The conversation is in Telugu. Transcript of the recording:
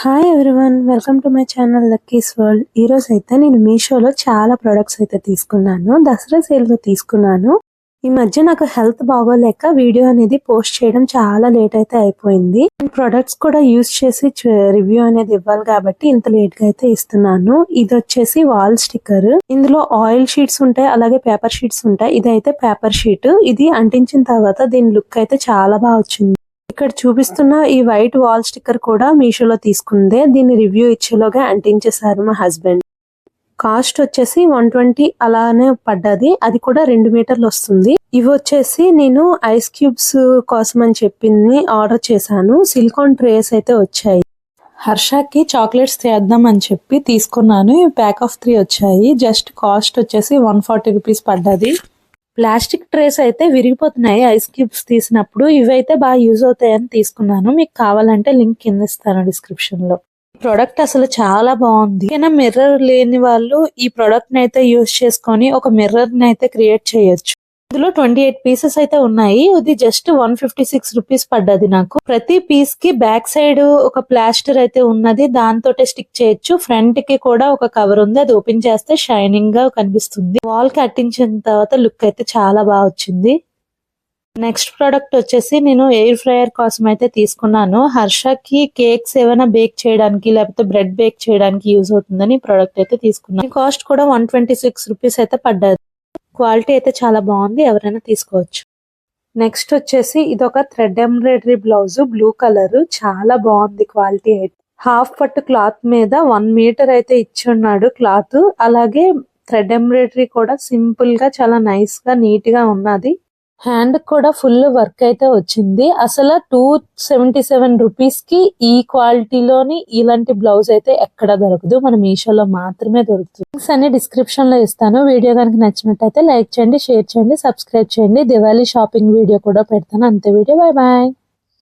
Hi everyone welcome to my channel Lucky's world ఈరోజు అయితే నేను మీషోలో చాలా ప్రొడక్ట్స్ అయితే తీసుకున్నాను. దసరా సేల్లో తీసుకున్నాను. ఈ మధ్య నాకు హెల్త్ బాగోలేక వీడియో అనేది పోస్ట్ చేయడం చాలా లేట్ అయితే అయిపోయింది. ప్రొడక్ట్స్ కూడా యూస్ చేసి రివ్యూ అనేది ఇవ్వాలి కాబట్టి ఇంత లేట్గా అయితే ఇస్తున్నాను. ఇది వచ్చేసి వాల్ స్టిక్కర్ ఇందులో ఆయిల్ షీట్స్ ఉంటాయి అలాగే పేపర్ షీట్స్ ఉంటాయి. ఇది అయితే పేపర్ షీట్ ఇది అంటించిన తర్వాత దీని లుక్ అయితే చాలా బాగా వచ్చింది. ఇక్కడ చూపిస్తున్న ఈ వైట్ వాల్ స్టిక్కర్ కూడా మీషోలో తీసుకుందే. దీన్ని రివ్యూ ఇచ్చేలోగా అంటించేశారు మా హస్బెండ్. కాస్ట్ వచ్చేసి వన్ ట్వంటీ అలానే పడ్డది. అది కూడా రెండు మీటర్లు వస్తుంది. ఇవి వచ్చేసి నేను ఐస్ క్యూబ్స్ కోసం అని చెప్పింది ఆర్డర్ చేశాను. సిలికాన్ ట్రేస్ అయితే వచ్చాయి. హర్షకి చాక్లెట్స్ చేద్దాం అని చెప్పి తీసుకున్నాను. ఇవి ప్యాక్ ఆఫ్ త్రీ వచ్చాయి. జస్ట్ కాస్ట్ వచ్చేసి వన్ ఫార్టీ రూపీస్ పడ్డది. ప్లాస్టిక్ ట్రేస్ అయితే విరిగిపోతున్నాయి. ఐస్ క్యూబ్స్ తీసినప్పుడు ఇవైతే బాగా యూజ్ అవుతాయని తీసుకున్నాను. మీకు కావాలంటే లింక్ కింద ఇస్తాను డిస్క్రిప్షన్లో. ప్రోడక్ట్ అసలు చాలా బాగుంది. కానీ మిర్రర్ లేని వాళ్ళు ఈ ప్రోడక్ట్ని అయితే యూజ్ చేసుకొని ఒక మిర్రర్ని అయితే క్రియేట్ చేయొచ్చు. ఇందులో ట్వంటీ ఎయిట్ పీసెస్ అయితే ఉన్నాయి. ఇది just one fifty six rupees పడ్డది నాకు. ప్రతి పీస్కి బ్యాక్ సైడ్ ఒక ప్లాస్టర్ అయితే ఉన్నది. దాంతో స్టిక్ చేయొచ్చు. ఫ్రంట్కి కూడా ఒక కవర్ ఉంది. అది ఓపెన్ చేస్తే షైనింగ్గా కనిపిస్తుంది. వాల్కి అట్టించిన తర్వాత లుక్ అయితే చాలా బాగా వచ్చింది. నెక్స్ట్ ప్రోడక్ట్ వచ్చేసి నేను ఎయిర్ ఫ్రైయర్ కోసం అయితే తీసుకున్నాను. హర్షకి కేక్స్ ఏమైనా బేక్ చేయడానికి లేకపోతే బ్రెడ్ బేక్ చేయడానికి యూజ్ అవుతుందని ప్రోడక్ట్ అయితే తీసుకున్నాను. కాస్ట్ కూడా వన్ ట్వంటీ సిక్స్ రూపీస్ అయితే పడ్డది. క్వాలిటీ అయితే చాలా బాగుంది ఎవరైనా తీసుకోవచ్చు. నెక్స్ట్ వచ్చేసి ఇది ఒక thread embroidery blouse blue colour చాలా బాగుంది క్వాలిటీ అయితే. హాఫ్ పట్టు క్లాత్ మీద వన్ మీటర్ అయితే ఇచ్చి ఉన్నాడు క్లాత్. అలాగే థ్రెడ్ ఎంబ్రాయిడరీ కూడా సింపుల్గా చాలా నైస్గా నీట్గా ఉన్నది. హ్యాండ్ కూడా ఫుల్ వర్క్ అయితే వచ్చింది. అసలు టూ సెవెంటీ సెవెన్ రూపీస్కి ఈ క్వాలిటీలోని ఇలాంటి బ్లౌజ్ అయితే ఎక్కడ దొరకదు. మన మీషోలో మాత్రమే దొరుకుతుంది. లింక్స్ అన్ని డిస్క్రిప్షన్లో ఇస్తాను. వీడియో కనుక నచ్చినట్టయితే లైక్ చేయండి షేర్ చేయండి సబ్స్క్రైబ్ చేయండి. దివాళీ షాపింగ్ వీడియో కూడా పెడతాను. అంతే వీడియో. Bye bye.